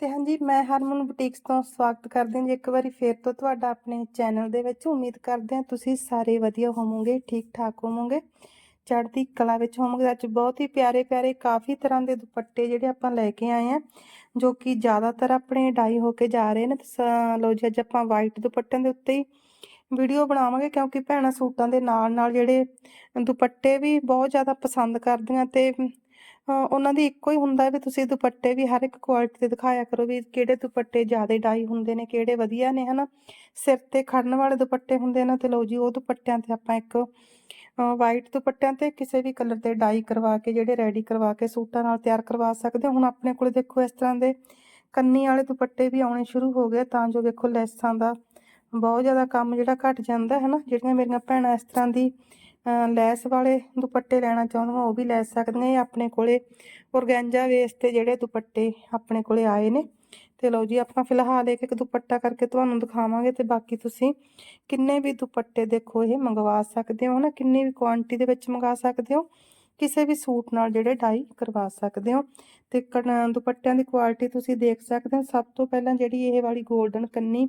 ਤੇ ਹਾਂਜੀ, ਮੈਂ ਹਰਮਨ ਬੁਟੀਕਸ ਤੋਂ ਸਵਾਗਤ ਕਰਦੀ ਹਾਂ ਜੀ। ਇੱਕ ਵਾਰੀ ਫੇਰ ਤੋਂ ਤੁਹਾਡਾ ਆਪਣੇ ਚੈਨਲ ਦੇ ਵਿੱਚ ਉਮੀਦ ਕਰਦੇ ਹਾਂ ਤੁਸੀਂ ਸਾਰੇ ਵਧੀਆ ਹੋਵੋਗੇ ਠੀਕ ਠਾਕ ਹੋਵੋਗੇ। ਚੜ੍ਹਦੀ ਕਲਾ ਵਿੱਚ ਹੋਵੋਗੇ। ਅੱਜ ਬਹੁਤ ਹੀ ਪਿਆਰੇ ਪਿਆਰੇ, ਕਾਫੀ ਤਰ੍ਹਾਂ ਦੇ ਦੁਪੱਟੇ ਜਿਹੜੇ ਆਪਾਂ ਲੈ ਕੇ ਆਏ ਆ ਜੋ ਕਿ ਜ਼ਿਆਦਾਤਰ ਆਪਣੇ ਡਾਈ ਹੋ ਕੇ ਜਾ ਰਹੇ ਨੇ। ਤੇ ਲੋ ਜੀ, ਅੱਜ ਆਪਾਂ ਵਾਈਟ ਦੁਪੱਟਿਆਂ ਦੇ ਉੱਤੇ ਹੀ ਵੀਡੀਓ ਬਣਾਵਾਂਗੇ, ਕਿਉਂਕਿ ਭੈਣਾਂ ਸੂਟਾਂ ਦੇ ਨਾਲ ਨਾਲ ਜਿਹੜੇ ਦੁਪੱਟੇ ਵੀ ਬਹੁਤ ਜ਼ਿਆਦਾ ਪਸੰਦ ਕਰਦੀਆਂ ਤੇ ਉਹਨਾਂ ਦੀ ਇੱਕੋ ਹੀ ਹੁੰਦਾ ਵੀ ਤੁਸੀਂ ਦੁਪੱਟੇ ਵੀ ਹਰ ਇੱਕ ਕੁਆਲਿਟੀ ਦੇ ਦਿਖਾਇਆ ਕਰੋ ਵੀ ਕਿਹੜੇ ਦੁਪੱਟੇ ਜ਼ਿਆਦਾ ਡਾਈ ਹੁੰਦੇ ਨੇ, ਕਿਹੜੇ ਵਧੀਆ ਨੇ, ਹਨਾ? ਸਿਰ ਤੇ ਖੜਨ ਵਾਲੇ ਦੁਪੱਟੇ ਹੁੰਦੇ ਨੇ ਤੇ ਲਓ ਜੀ, ਉਹ ਦੁਪੱਟਿਆਂ ਤੇ ਆਪਾਂ ਇੱਕ ਵਾਈਟ ਦੁਪੱਟਿਆਂ ਤੇ ਕਿਸੇ ਵੀ ਕਲਰ ਦੇ ਡਾਈ ਕਰਵਾ ਕੇ, ਜਿਹੜੇ ਰੈਡੀ ਕਰਵਾ ਕੇ ਸੂਟਾਂ ਨਾਲ ਤਿਆਰ ਕਰਵਾ ਸਕਦੇ ਹੁਣ ਆਪਣੇ ਕੋਲ ਦੇਖੋ ਇਸ ਤਰ੍ਹਾਂ ਦੇ ਕੰਨੀ ਵਾਲੇ ਦੁਪੱਟੇ ਵੀ ਆਉਣੇ ਸ਼ੁਰੂ ਹੋ ਗਏ ਤਾਂ ਜੋ ਵੇਖੋ ਲੈਸਾਂ ਦਾ ਬਹੁਤ ਜ਼ਿਆਦਾ ਕੰਮ ਜਿਹੜਾ ਘਟ ਜਾਂਦਾ ਹੈ ਨਾ ਜਿਹੜੀਆਂ ਮੇਰੀਆਂ ਭੈਣਾਂ ਇਸ ਤਰ੍ਹਾਂ ਦੀ ਲੈਸ ਵਾਲੇ ਦੁਪੱਟੇ ਲੈਣਾ ਚਾਹੁੰਦੇ ਚਾਹੁੰਦੀਆਂ ਉਹ ਵੀ ਲੈ ਸਕਦੇ ਇਹ ਆਪਣੇ ਕੋਲੇ। ਔਰਗੈਂਜਾ ਵੇਸ ਤੇ ਜਿਹੜੇ ਦੁਪੱਟੇ ਆਪਣੇ ਕੋਲੇ ਆਏ ਨੇ। ਤੇ ਲਓ ਜੀ, ਆਪਾਂ ਫਿਲਹਾਲ ਇੱਕ ਇੱਕ ਦੁਪੱਟਾ ਕਰਕੇ ਤੁਹਾਨੂੰ ਦਿਖਾਵਾਂਗੇ ਤੇ ਬਾਕੀ ਤੁਸੀਂ ਕਿੰਨੇ ਵੀ ਦੁਪੱਟੇ ਦੇਖੋ, ਇਹ ਮੰਗਵਾ ਸਕਦੇ ਹੋ ਨਾ ਕਿੰਨੀ ਵੀ ਕੁਆਂਟੀ ਦੇ ਵਿੱਚ ਮੰਗਾ ਸਕਦੇ ਹੋ, ਕਿਸੇ ਵੀ ਸੂਟ ਨਾਲ ਜਿਹੜੇ ਡਾਈ ਕਰਵਾ ਸਕਦੇ ਹੋ। ਤੇ ਦੁਪੱਟਿਆਂ ਦੀ ਕੁਆਲਿਟੀ ਤੁਸੀਂ ਦੇਖ ਸਕਦੇ ਹੋ, ਸਭ ਤੋਂ ਪਹਿਲਾਂ ਜਿਹੜੀ ਇਹ ਵਾਲੀ 골ਡਨ ਕੰਨੀ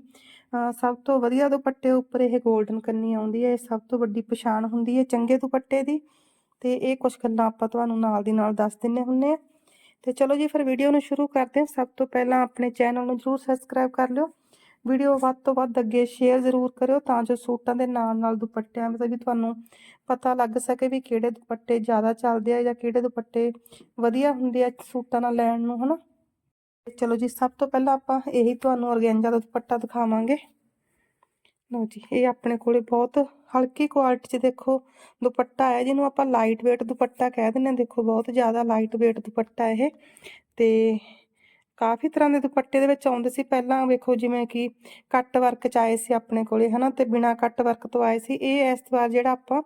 ਸਭ ਤੋਂ ਵਧੀਆ ਦੁਪੱਟੇ ਉੱਪਰ ਇਹ 골ਡਨ ਕੰਨੀ ਆਉਂਦੀ ਹੈ, ਇਹ ਸਭ ਤੋਂ ਵੱਡੀ ਪਛਾਣ ਹੁੰਦੀ ਹੈ ਚੰਗੇ ਦੁਪੱਟੇ ਦੀ। ਤੇ ਇਹ ਕੁਝ ਗੱਲਾਂ ਆਪਾਂ ਤੁਹਾਨੂੰ ਨਾਲ ਦੀ ਨਾਲ ਦੱਸ ਦਿੰਨੇ ਹੁੰਨੇ ਆ। ਤੇ ਚਲੋ ਜੀ, ਫਿਰ ਵੀਡੀਓ ਨੂੰ ਸ਼ੁਰੂ ਕਰਦੇ ਹਾਂ। ਸਭ ਤੋਂ ਪਹਿਲਾਂ ਆਪਣੇ ਚੈਨਲ ਨੂੰ ਜਰੂਰ ਸਬਸਕ੍ਰਾਈਬ ਕਰ ਲਿਓ। ਵੀਡੀਓ ਵੱਧ ਤੋਂ ਵੱਧ ਅੱਗੇ ਸ਼ੇਅਰ ਜ਼ਰੂਰ ਕਰਿਓ ਤਾਂ ਜੋ ਸੂਟਾਂ ਦੇ ਨਾਲ ਨਾਲ ਦੁਪੱਟਿਆਂ ਦਾ ਵੀ ਤੁਹਾਨੂੰ ਪਤਾ ਲੱਗ ਸਕੇ ਵੀ ਕਿਹੜੇ ਦੁਪੱਟੇ ਜ਼ਿਆਦਾ ਚੱਲਦੇ ਆ ਜਾਂ ਕਿਹੜੇ ਦੁਪੱਟੇ ਵਧੀਆ ਹੁੰਦੇ ਆ ਸੂਟਾਂ ਨਾਲ ਲੈਣ ਨੂੰ, ਹਨਾ? ਚਲੋ ਜੀ, ਸਭ ਤੋਂ ਪਹਿਲਾਂ ਆਪਾਂ ਇਹੀ ਤੁਹਾਨੂੰ ਔਰਗੈਂਜਾ ਦਾ ਦੁਪੱਟਾ ਦਿਖਾਵਾਂਗੇ। ਲਓ ਜੀ, ਇਹ ਆਪਣੇ ਕੋਲੇ ਬਹੁਤ ਹਲਕੀ ਕੁਆਲਿਟੀ 'ਚ ਦੇਖੋ ਦੁਪੱਟਾ ਹੈ, ਜਿਹਨੂੰ ਆਪਾਂ ਲਾਈਟ weight ਦੁਪੱਟਾ ਕਹਿ ਦਿੰਦੇ ਹਾਂ। ਦੇਖੋ, ਬਹੁਤ ਜ਼ਿਆਦਾ ਲਾਈਟ weight ਦੁਪੱਟਾ ਇਹ ਤੇ ਕਾਫੀ ਤਰ੍ਹਾਂ ਦੇ ਦੁਪੱਟੇ ਦੇ ਵਿੱਚ ਆਉਂਦੇ ਸੀ। ਪਹਿਲਾਂ ਵੇਖੋ ਜਿਵੇਂ ਕਿ ਕੱਟ ਵਰਕ ਚ ਆਏ ਸੀ ਆਪਣੇ ਕੋਲੇ, ਹਨਾ, ਤੇ ਬਿਨਾ ਕੱਟ ਵਰਕ ਤੋਂ ਆਏ ਸੀ। ਇਹ ਇਸ ਵਾਰ ਜਿਹੜਾ ਆਪਾਂ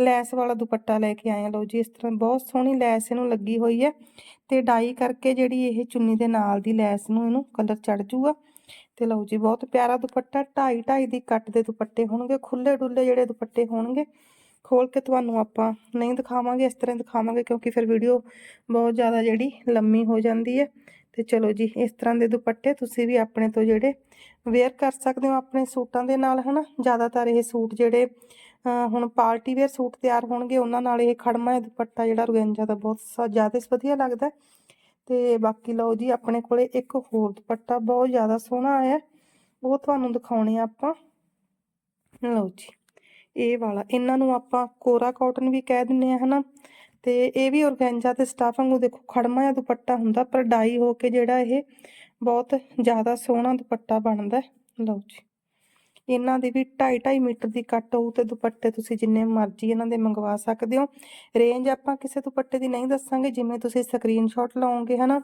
ਲੈਸ ਵਾਲਾ ਦੁਪੱਟਾ ਲੈ ਕੇ ਆਏ ਆ ਲਓ ਜੀ, ਇਸ ਤਰ੍ਹਾਂ ਬਹੁਤ ਸੋਹਣੀ ਲੈਸ ਇਹਨੂੰ ਲੱਗੀ ਹੋਈ ਹੈ ਤੇ ਡਾਈ ਕਰਕੇ ਜਿਹੜੀ ਇਹ ਚੁੰਨੀ ਦੇ ਨਾਲ ਦੀ ਲੈਸ ਨੂੰ ਇਹਨੂੰ ਕਲਰ ਚੜ ਜੂਗਾ। ਤੇ ਲਓ ਜੀ, ਬਹੁਤ ਪਿਆਰਾ ਦੁਪੱਟਾ 2.5 2.5 ਦੀ ਕੱਟ ਦੇ ਦੁਪੱਟੇ ਹੋਣਗੇ ਖੁੱਲੇ ਡੁੱਲੇ ਜਿਹੜੇ ਦੁਪੱਟੇ ਹੋਣਗੇ। ਖੋਲ ਕੇ ਤੁਹਾਨੂੰ ਆਪਾਂ ਨਹੀਂ ਦਿਖਾਵਾਂਗੇ, ਇਸ ਤਰ੍ਹਾਂ ਦਿਖਾਵਾਂਗੇ ਕਿਉਂਕਿ ਫਿਰ ਵੀਡੀਓ ਬਹੁਤ ਜ਼ਿਆਦਾ ਜਿਹੜੀ ਲੰਮੀ ਹੋ ਜਾਂਦੀ ਹੈ। ਤੇ ਚਲੋ ਜੀ, ਇਸ ਤਰ੍ਹਾਂ ਦੇ ਦੁਪੱਟੇ ਤੁਸੀਂ ਵੀ ਆਪਣੇ ਤੋਂ ਜਿਹੜੇ ਵੇਅਰ ਕਰ ਸਕਦੇ ਹੋ ਆਪਣੇ ਸੂਟਾਂ ਦੇ ਨਾਲ, ਹਨਾ? ਜ਼ਿਆਦਾਤਰ ਇਹ ਸੂਟ ਜਿਹੜੇ ਹੁਣ ਪਾਰਟੀ ਵੇਅਰ ਸੂਟ ਤਿਆਰ ਹੋਣਗੇ, ਉਹਨਾਂ ਨਾਲ ਇਹ ਖੜਮਾ ਦੁਪੱਟਾ ਜਿਹੜਾ ਰੁਗੰਜਾ ਦਾ ਬਹੁਤ ਜ਼ਿਆਦਾ ਵਧੀਆ ਲੱਗਦਾ। ਤੇ ਬਾਕੀ ਲਓ ਜੀ, ਆਪਣੇ ਕੋਲੇ ਇੱਕ ਹੋਰ ਦੁਪੱਟਾ ਬਹੁਤ ਜ਼ਿਆਦਾ ਸੋਹਣਾ ਆਇਆ, ਉਹ ਤੁਹਾਨੂੰ ਦਿਖਾਉਣੇ ਆ ਆਪਾਂ। ਲਓ ਜੀ, ਇਹ ਵਾਲਾ, ਇਹਨਾਂ ਨੂੰ ਆਪਾਂ ਕੋਰਾ ਕਾਟਨ ਵੀ ਕਹਿ ਦਿੰਨੇ ਆ ਹਨਾ? ਤੇ ਇਹ ਵੀ ਔਰਗੈਂਜਾ ਤੇ ਸਟਾਫ ਵਾਂਗੂ ਦੇਖੋ, ਖੜਮਾ ਜਾਂ ਦੁਪੱਟਾ ਹੁੰਦਾ, ਪਰ ਡਾਈ ਹੋ ਕੇ ਜਿਹੜਾ ਇਹ ਬਹੁਤ ਜ਼ਿਆਦਾ ਸੋਹਣਾ ਦੁਪੱਟਾ ਬਣਦਾ ਲਓ ਜੀ। ਇਹਨਾਂ ਦੀ ਵੀ 2.5 2.5 ਮੀਟਰ ਦੀ ਕੱਟ ਹੋਊ ਤੇ ਦੁਪੱਟੇ ਤੁਸੀਂ ਜਿੰਨੇ ਮਰਜ਼ੀ ਇਹਨਾਂ ਦੇ ਮੰਗਵਾ ਸਕਦੇ ਹੋ। ਰੇਂਜ ਆਪਾਂ ਕਿਸੇ ਦੁਪੱਟੇ ਦੀ ਨਹੀਂ ਦੱਸਾਂਗੇ, ਜਿਵੇਂ ਤੁਸੀਂ ਸਕਰੀਨਸ਼ਾਟ ਲਾਓਗੇ, ਹਨਾ,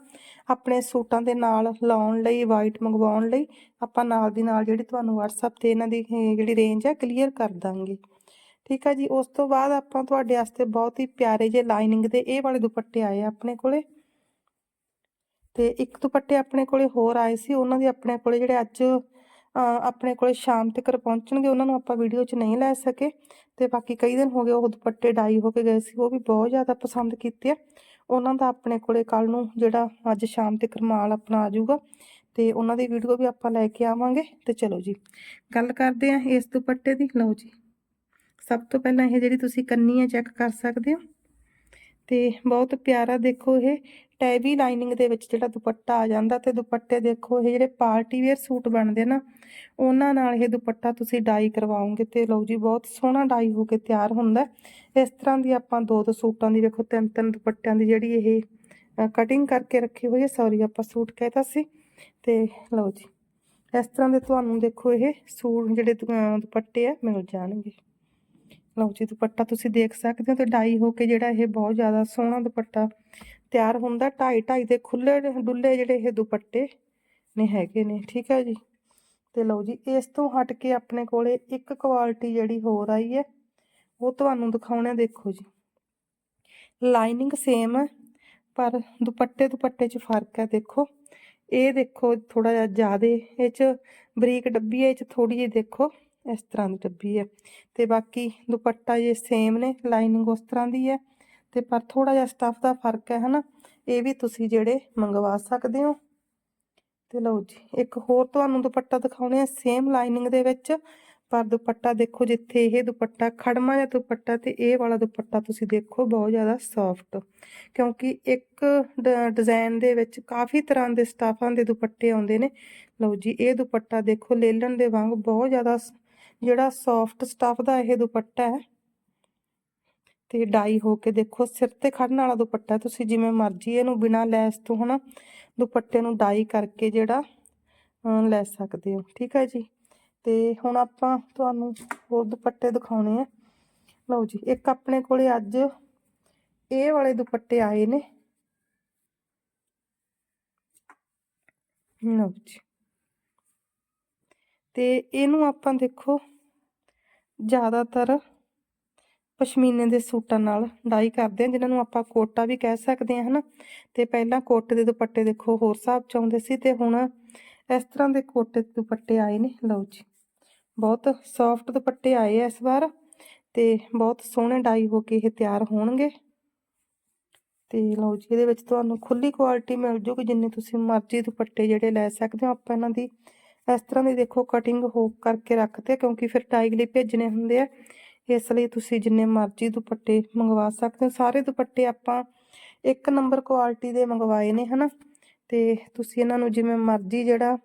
ਆਪਣੇ ਸੂਟਾਂ ਦੇ ਨਾਲ ਲਾਉਣ ਲਈ ਵਾਈਟ ਮੰਗਵਾਉਣ ਲਈ, ਆਪਾਂ ਨਾਲ ਦੀ ਨਾਲ ਜਿਹੜੀ ਤੁਹਾਨੂੰ WhatsApp ਤੇ ਇਹਨਾਂ ਦੀ ਜਿਹੜੀ ਰੇਂਜ ਹੈ ਕਲੀਅਰ ਕਰ ਦਾਂਗੇ। ਠੀਕ ਆ ਜੀ, ਉਸ ਤੋਂ ਬਾਅਦ ਆਪਾਂ ਤੁਹਾਡੇ ਵਾਸਤੇ ਬਹੁਤ ਹੀ ਪਿਆਰੇ ਜੇ ਲਾਈਨਿੰਗ ਦੇ ਇਹ ਵਾਲੇ ਦੁਪੱਟੇ ਆਏ ਆ ਆਪਣੇ ਕੋਲੇ। ਤੇ ਇੱਕ ਦੁਪੱਟੇ ਆਪਣੇ ਕੋਲੇ ਹੋਰ ਆਏ ਸੀ, ਉਹਨਾਂ ਦੇ ਆਪਣੇ ਕੋਲੇ ਜਿਹੜੇ ਅੱਜ ਆਪਣੇ ਕੋਲੇ ਸ਼ਾਮ ਤੱਕ ਪਹੁੰਚਣਗੇ, ਉਹਨਾਂ ਨੂੰ ਆਪਾਂ ਵੀਡੀਓ 'ਚ ਨਹੀਂ ਲੈ ਸਕੇ। ਤੇ ਬਾਕੀ ਕਈ ਦਿਨ ਹੋ ਗਏ ਉਹ ਦੁਪੱਟੇ ਡਾਈ ਹੋ ਕੇ ਗਏ ਸੀ, ਉਹ ਵੀ ਬਹੁਤ ਜ਼ਿਆਦਾ ਪਸੰਦ ਕੀਤੇ ਆ। ਉਹਨਾਂ ਦਾ ਆਪਣੇ ਕੋਲੇ ਕੱਲ ਨੂੰ ਜਿਹੜਾ ਅੱਜ ਸ਼ਾਮ ਤੱਕ ਮਾਲ ਆਪਣਾ ਆ ਜਾਊਗਾ, ਤੇ ਉਹਨਾਂ ਦੀ ਵੀਡੀਓ ਵੀ ਆਪਾਂ ਲੈ ਕੇ ਆਵਾਂਗੇ। ਤੇ ਚਲੋ ਜੀ, ਗੱਲ ਕਰਦੇ ਆ ਇਸ ਦੁਪੱਟੇ ਦੀ। ਲਓ ਜੀ। ਸਭ ਤੋਂ ਪਹਿਲਾਂ ਇਹ ਜਿਹੜੀ ਤੁਸੀਂ ਕੰਨੀ ਹੈ ਚੈੱਕ ਕਰ ਸਕਦੇ ਹੋ ਤੇ ਬਹੁਤ ਪਿਆਰਾ ਦੇਖੋ ਇਹ ਟੈਵੀ ਲਾਈਨਿੰਗ ਦੇ ਵਿੱਚ ਜਿਹੜਾ ਦੁਪੱਟਾ ਆ ਜਾਂਦਾ ਤੇ ਦੁਪੱਟੇ ਦੇਖੋ ਇਹ ਜਿਹੜੇ ਪਾਰਟੀ ਵੇਅਰ ਸੂਟ ਬਣਦੇ ਨਾ, ਉਹਨਾਂ ਨਾਲ ਇਹ ਦੁਪੱਟਾ ਤੁਸੀਂ ਡਾਈ ਕਰਵਾਓਗੇ ਤੇ ਲਓ ਜੀ ਬਹੁਤ ਸੋਹਣਾ ਡਾਈ ਹੋ ਕੇ ਤਿਆਰ ਹੁੰਦਾ ਇਸ ਤਰ੍ਹਾਂ ਦੀ ਆਪਾਂ ਦੋ ਦੋ ਸੂਟਾਂ ਦੀ ਵੇਖੋ, ਤਿੰਨ ਤਿੰਨ ਦੁਪੱਟਿਆਂ ਦੀ ਜਿਹੜੀ ਇਹ ਕਟਿੰਗ ਕਰਕੇ ਰੱਖੀ ਹੋਈ ਹੈ। ਸੌਰੀ ਆਪਾਂ ਸੂਟ ਕਹਿਤਾ ਸੀ ਤੇ ਲਓ ਜੀ, ਇਸ ਤਰ੍ਹਾਂ ਦੇ ਤੁਹਾਨੂੰ ਦੇਖੋ ਇਹ ਸੂਟ ਜਿਹੜੇ ਦੁਪੱਟੇ ਆ ਮਿਲ ਜਾਣਗੇ। ਲਓ ਜੀ, ਦੁਪੱਟਾ ਤੁਸੀਂ ਦੇਖ ਸਕਦੇ ਹੋ ਤੇ ਡਾਈ ਹੋ ਕੇ ਜਿਹੜਾ ਇਹ ਬਹੁਤ ਜ਼ਿਆਦਾ ਸੋਹਣਾ ਦੁਪੱਟਾ ਤਿਆਰ ਹੁੰਦਾ। ਢਾਈ ਢਾਈ ਦੇ ਖੁੱਲੇ ਡੁੱਲੇ ਜਿਹੜੇ ਇਹ ਦੁਪੱਟੇ ਨੇ ਹੈਗੇ ਨੇ, ਠੀਕ ਹੈ ਜੀ? ਤੇ ਲਓ ਜੀ, ਇਸ ਤੋਂ ਹਟ ਕੇ ਆਪਣੇ ਕੋਲੇ ਇੱਕ ਕੁਆਲਿਟੀ ਜਿਹੜੀ ਹੋਰ ਆਈ ਹੈ, ਉਹ ਤੁਹਾਨੂੰ ਦਿਖਾਉਣੇ ਦੇਖੋ ਜੀ। ਲਾਈਨਿੰਗ ਸੇਮ ਹੈ ਪਰ ਦੁਪੱਟੇ ਦੁਪੱਟੇ 'ਚ ਫ਼ਰਕ ਹੈ, ਦੇਖੋ। ਇਹ ਦੇਖੋ ਥੋੜਾ ਜਿਹਾ ਜ਼ਿਆਦਾ, ਇਹ 'ਚ ਬਰੀਕ ਡੱਬੀ ਹੈ, ਇਹ 'ਚ ਥੋੜੀ ਜਿਹੀ ਦੇਖੋ। ਇਸ ਤਰ੍ਹਾਂ ਦੀ ਡੱਬੀ ਹੈ। ਤੇ ਬਾਕੀ ਦੁਪੱਟਾ ਜੇ ਸੇਮ ਨੇ ਲਾਈਨਿੰਗ ਉਸ ਤਰ੍ਹਾਂ ਦੀ ਹੈ। ਤੇ ਪਰ ਥੋੜਾ ਜਿਹਾ ਸਟਫ ਦਾ ਫ਼ਰਕ ਹੈ, ਹਨਾ। ਇਹ ਵੀ ਤੁਸੀਂ ਜਿਹੜੇ ਮੰਗਵਾ ਸਕਦੇ ਹੋ। ਤੇ ਲਓ ਜੀ, ਇੱਕ ਹੋਰ ਤੁਹਾਨੂੰ ਦੁਪੱਟਾ ਦਿਖਾਉਣੇ ਆ ਸੇਮ ਲਾਈਨਿੰਗ ਦੇ ਵਿੱਚ। ਪਰ ਦੁਪੱਟਾ ਦੇਖੋ ਜਿੱਥੇ ਇਹ ਦੁਪੱਟਾ, ਖੜਮਾ ਜਿਹਾ ਦੁਪੱਟਾ ਤੇ ਇਹ ਵਾਲਾ ਦੁਪੱਟਾ ਤੁਸੀਂ ਦੇਖੋ ਬਹੁਤ ਜ਼ਿਆਦਾ ਸੌਫਟ ਕਿਉਂਕਿ ਇੱਕ ਡਿਜ਼ਾਈਨ ਦੇ ਵਿੱਚ ਕਾਫੀ ਤਰ੍ਹਾਂ ਦੇ ਸਟਾਫਾਂ ਦੇ ਦੁਪੱਟੇ ਆਉਂਦੇ ਨੇ। ਲਓ ਜੀ, ਇਹ ਦੁਪੱਟਾ ਦੇਖੋ, ਲੇਲਣ ਦੇ ਵਾਂਗ ਬਹੁਤ ਜ਼ਿਆਦਾ ਸ- ਜਿਹੜਾ ਸੌਫਟ ਸਟੱਫ ਦਾ ਇਹ ਦੁਪੱਟਾ ਹੈ। ਤੇ ਡਾਈ ਹੋ ਕੇ ਦੇਖੋ, ਸਿਰ ਤੇ ਖੜਨ ਵਾਲਾ ਦੁਪੱਟਾ ਤੁਸੀਂ ਜਿਵੇਂ ਮਰਜ਼ੀ ਇਹਨੂੰ ਬਿਨਾ ਲੈਸ ਤੋਂ ਹਨਾ ਦੁਪੱਟੇ ਨੂੰ ਡਾਈ ਕਰਕੇ ਜਿਹੜਾ ਲੈ ਸਕਦੇ ਹੋ। ਠੀਕ ਹੈ ਜੀ। ਤੇ ਹੁਣ ਆਪਾਂ ਤੁਹਾਨੂੰ ਹੋਰ ਦੁਪੱਟੇ ਦਿਖਾਉਣੇ ਆ। ਲਓ ਜੀ, ਇੱਕ ਆਪਣੇ ਕੋਲੇ ਅੱਜ ਇਹ ਵਾਲੇ ਦੁਪੱਟੇ ਆਏ ਨੇ। ਲਓ ਜੀ। ਤੇ ਇਹਨੂੰ ਆਪਾਂ ਦੇਖੋ ਜ਼ਿਆਦਾਤਰ ਪਸ਼ਮੀਨੇ ਦੇ ਸੂਟਾਂ ਨਾਲ ਡਾਈ ਕਰਦੇ ਆ ਜਿਨ੍ਹਾਂ ਨੂੰ ਆਪਾਂ ਕੋਟਾ ਵੀ ਕਹਿ ਸਕਦੇ ਆ ਹਨਾ? ਤੇ ਪਹਿਲਾਂ ਕੋਟੇ ਦੇ ਦੁਪੱਟੇ ਦੇਖੋ, ਹੋਰ ਹਿਸਾਬ ਚ ਆਉਂਦੇ ਸੀ ਤੇ ਹੁਣ ਇਸ ਤਰ੍ਹਾਂ ਦੇ ਕੋਟੇ ਦੇ ਦੁਪੱਟੇ ਆਏ ਨੇ। ਲਓ ਜੀ, ਬਹੁਤ ਸੌਫਟ ਦੁਪੱਟੇ ਆਏ ਆ ਇਸ ਵਾਰ ਤੇ ਬਹੁਤ ਸੋਹਣੇ ਡਾਈ ਹੋ ਕੇ ਇਹ ਤਿਆਰ ਹੋਣਗੇ। ਤੇ ਲਓ ਜੀ, ਇਹਦੇ ਵਿੱਚ ਤੁਹਾਨੂੰ ਖੁੱਲੀ ਕੁਆਲਿਟੀ ਮਿਲ ਜੂਗੀ, ਜਿੰਨੇ ਤੁਸੀਂ ਮਰਜ਼ੀ ਦੁਪੱਟੇ ਜਿਹੜੇ ਲੈ ਸਕਦੇ ਹੋ, ਆਪਾਂ ਇਹਨਾਂ ਦੀ ਇਸ ਤਰ੍ਹਾਂ ਦੀ ਦੇਖੋ ਕਟਿੰਗ ਹੋ ਕਰਕੇ ਰੱਖਦੇ ਕਿਉਂਕਿ ਫਿਰ ਡਾਈ ਲਈ ਭੇਜਣੇ ਹੁੰਦੇ ਆ। ਇਸ ਲਈ ਤੁਸੀਂ ਜਿੰਨੇ ਮਰਜ਼ੀ ਦੁਪੱਟੇ ਮੰਗਵਾ ਸਕਦੇ ਹੋ। ਸਾਰੇ ਦੁਪੱਟੇ ਆਪਾਂ ਇੱਕ ਨੰਬਰ ਕੁਆਲਿਟੀ ਦੇ ਮੰਗਵਾਏ ਨੇ, ਹਨਾ? ਤੇ ਤੁਸੀਂ ਇਹਨਾਂ ਨੂੰ ਜਿਵੇਂ ਮਰਜ਼ੀ ਜਿਹੜਾ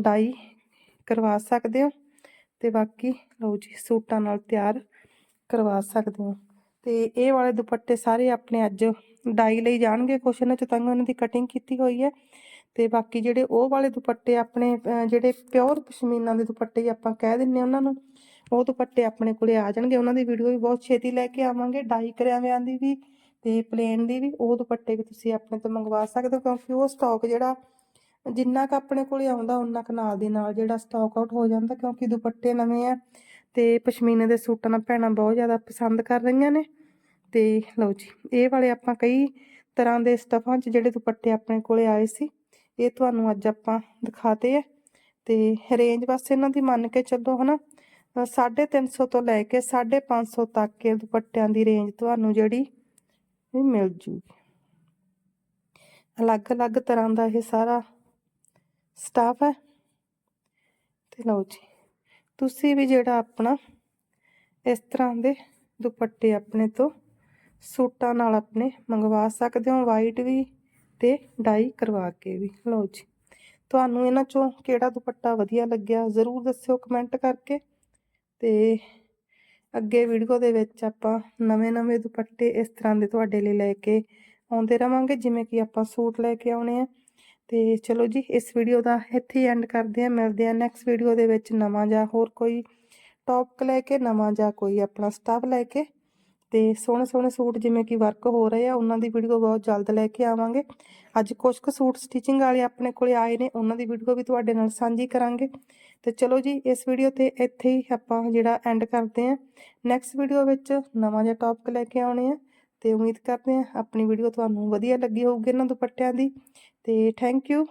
ਡਾਈ ਕਰਵਾ ਸਕਦੇ ਹੋ। ਤੇ ਬਾਕੀ ਲਓ ਜੀ, ਸੂਟਾਂ ਨਾਲ ਤਿਆਰ ਕਰਵਾ ਸਕਦੇ ਹੋ। ਤੇ ਇਹ ਵਾਲੇ ਦੁਪੱਟੇ ਸਾਰੇ ਆਪਣੇ ਅੱਜ ਡਾਈ ਲਈ ਜਾਣਗੇ ਕੁਛ, ਇਹਨਾਂ ਚ ਤਾਂ ਉਹਨਾਂ ਦੀ ਕਟਿੰਗ ਕੀਤੀ ਹੋਈ ਹੈ। ਤੇ ਬਾਕੀ ਜਿਹੜੇ ਉਹ ਵਾਲੇ ਦੁਪੱਟੇ ਆਪਣੇ ਜਿਹੜੇ ਪਿਓਰ ਪਸ਼ਮੀਨਾ ਦੇ ਦੁਪੱਟੇ ਆਪਾਂ ਕਹਿ ਦਿੰਨੇ ਆ ਉਹਨਾਂ ਨੂੰ, ਉਹ ਦੁਪੱਟੇ ਆਪਣੇ ਕੋਲੇ ਆ ਜਾਣਗੇ। ਉਹਨਾਂ ਦੀ ਵੀਡੀਓ ਵੀ ਬਹੁਤ ਛੇਤੀ ਲੈ ਕੇ ਆਵਾਂਗੇ, ਡਾਈ ਕਰਿਆ ਹੋਇਆਂ ਦੀ ਵੀ ਤੇ ਪਲੇਨ ਦੀ ਵੀ, ਉਹ ਦੁਪੱਟੇ ਵੀ ਤੁਸੀਂ ਆਪਣੇ ਤੋਂ ਮੰਗਵਾ ਸਕਦੇ ਹੋ, ਕਿਉਂਕਿ ਉਹ ਸਟਾਕ ਜਿਹੜਾ ਜਿੰਨਾ ਕ ਆਪਣੇ ਕੋਲੇ ਆਉਂਦਾ ਉਹਨਾਂ ਕ ਨਾਲ ਦੀ ਨਾਲ ਜਿਹੜਾ ਸਟਾਕ ਆਊਟ ਹੋ ਜਾਂਦਾ, ਕਿਉਂਕਿ ਦੁਪੱਟੇ ਨਵੇਂ ਆ ਤੇ ਪਸ਼ਮੀਨੇ ਦੇ ਸੂਟਾਂ ਨਾਲ ਭੈਣਾਂ ਬਹੁਤ ਜ਼ਿਆਦਾ ਪਸੰਦ ਕਰ ਰਹੀਆਂ ਨੇ। ਤੇ ਲਓ ਜੀ, ਇਹ ਵਾਲੇ ਆਪਾਂ ਕਈ ਤਰ੍ਹਾਂ ਦੇ ਸਟਫਾਂ 'ਚ ਜਿਹੜੇ ਦੁਪੱਟੇ ਆਪਣੇ ਕੋਲੇ ਆਏ ਸੀ। ਇਹ ਤੁਹਾਨੂੰ ਅੱਜ ਆਪਾਂ ਦਿਖਾਤੇ ਆ। ਤੇ ਰੇਂਜ ਬਸ ਇਹਨਾਂ ਦੀ ਮੰਨ ਕੇ ਚੱਲੋ ਹਨਾ ਅ, 350 ਤੋਂ ਲੈ ਕੇ 550 ਤੱਕ ਇਹ ਦੁਪੱਟਿਆਂ ਦੀ ਰੇਂਜ ਤੁਹਾਨੂੰ ਜਿਹੜੀ ਮਿਲ ਜੂਗੀ। ਅਲੱਗ-ਅਲੱਗ ਤਰ੍ਹਾਂ ਦਾ ਇਹ ਸਾਰਾ ਸਟਾਫ ਹੈ। ਤੇ ਲਓ ਜੀ ਤੁਸੀਂ ਵੀ ਜਿਹੜਾ ਆਪਣਾ ਇਸ ਤਰ੍ਹਾਂ ਦੇ ਦੁਪੱਟੇ ਆਪਣੇ ਤੋਂ ਸੂਟਾਂ ਨਾਲ ਆਪਣੇ ਮੰਗਵਾ ਸਕਦੇ ਹੋ। ਵਾਈਟ ਵੀ ਤੇ ਡਾਈ ਕਰਵਾ ਕੇ ਵੀ। ਲਓ ਜੀ। ਤੁਹਾਨੂੰ ਇਹਨਾਂ ਚੋਂ ਕਿਹੜਾ ਦੁਪੱਟਾ ਵਧੀਆ ਲੱਗਿਆ ਜ਼ਰੂਰ ਦੱਸਿਓ ਕਮੈਂਟ ਕਰਕੇ। ਤੇ ਅੱਗੇ ਵੀਡੀਓ ਦੇ ਵਿੱਚ ਆਪਾਂ ਨਵੇਂ-ਨਵੇਂ ਦੁਪੱਟੇ ਇਸ ਤਰ੍ਹਾਂ ਦੇ ਤੁਹਾਡੇ ਲਈ ਲੈ ਕੇ ਆਉਂਦੇ ਰਵਾਂਗੇ, ਜਿਵੇਂ ਕਿ ਆਪਾਂ ਸੂਟ ਲੈ ਕੇ ਆਉਣੇ ਆ। ਤੇ ਚਲੋ ਜੀ, ਇਸ ਵੀਡੀਓ ਦਾ ਇੱਥੇ ਹੀ ਐਂਡ ਕਰਦੇ ਆ ਮਿਲਦੇ ਆ ਨੈਕਸਟ ਵੀਡੀਓ ਦੇ ਵਿੱਚ ਨਵਾਂ ਜਾਂ ਹੋਰ ਕੋਈ ਟੌਪਿਕ ਲੈ ਕੇ, ਨਵਾਂ ਜਾਂ ਕੋਈ ਆਪਣਾ ਸਟਾਫ ਲੈ ਕੇ। ਤੇ ਸੋਹਣੇ ਸੋਹਣੇ ਸੂਟ ਜਿਵੇਂ ਕਿ ਵਰਕ ਹੋ ਰਹੇ ਆ, ਉਹਨਾਂ ਦੀ ਵੀਡੀਓ ਬਹੁਤ ਜਲਦ ਲੈ ਕੇ ਆਵਾਂਗੇ। ਅੱਜ ਕੁਝ ਕੁ ਸੂਟ ਸਟਿਚਿੰਗ ਵਾਲੇ ਆਪਣੇ ਕੋਲੇ ਆਏ ਨੇ, ਉਹਨਾਂ ਦੀ ਵੀਡੀਓ ਵੀ ਤੁਹਾਡੇ ਨਾਲ ਸਾਂਝੀ ਕਰਾਂਗੇ। ਤੇ ਚਲੋ ਜੀ, ਇਸ ਵੀਡੀਓ ਤੇ ਇੱਥੇ ਹੀ ਆਪਾਂ ਜਿਹੜਾ ਐਂਡ ਕਰਦੇ ਆ ਨੈਕਸਟ ਵੀਡੀਓ ਵਿੱਚ ਨਵਾਂ ਜਿਹਾ ਟੌਪਿਕ ਲੈ ਕੇ ਆਉਣੇ ਆ ਤੇ ਉਮੀਦ ਕਰਦੇ ਆ ਆਪਣੀ ਵੀਡੀਓ ਤੁਹਾਨੂੰ ਵਧੀਆ ਲੱਗੀ ਹੋਊਗੀ ਇਹਨਾਂ ਦੁਪੱਟਿਆਂ ਦੀ। ਤੇ ਥੈਂਕ ਯੂ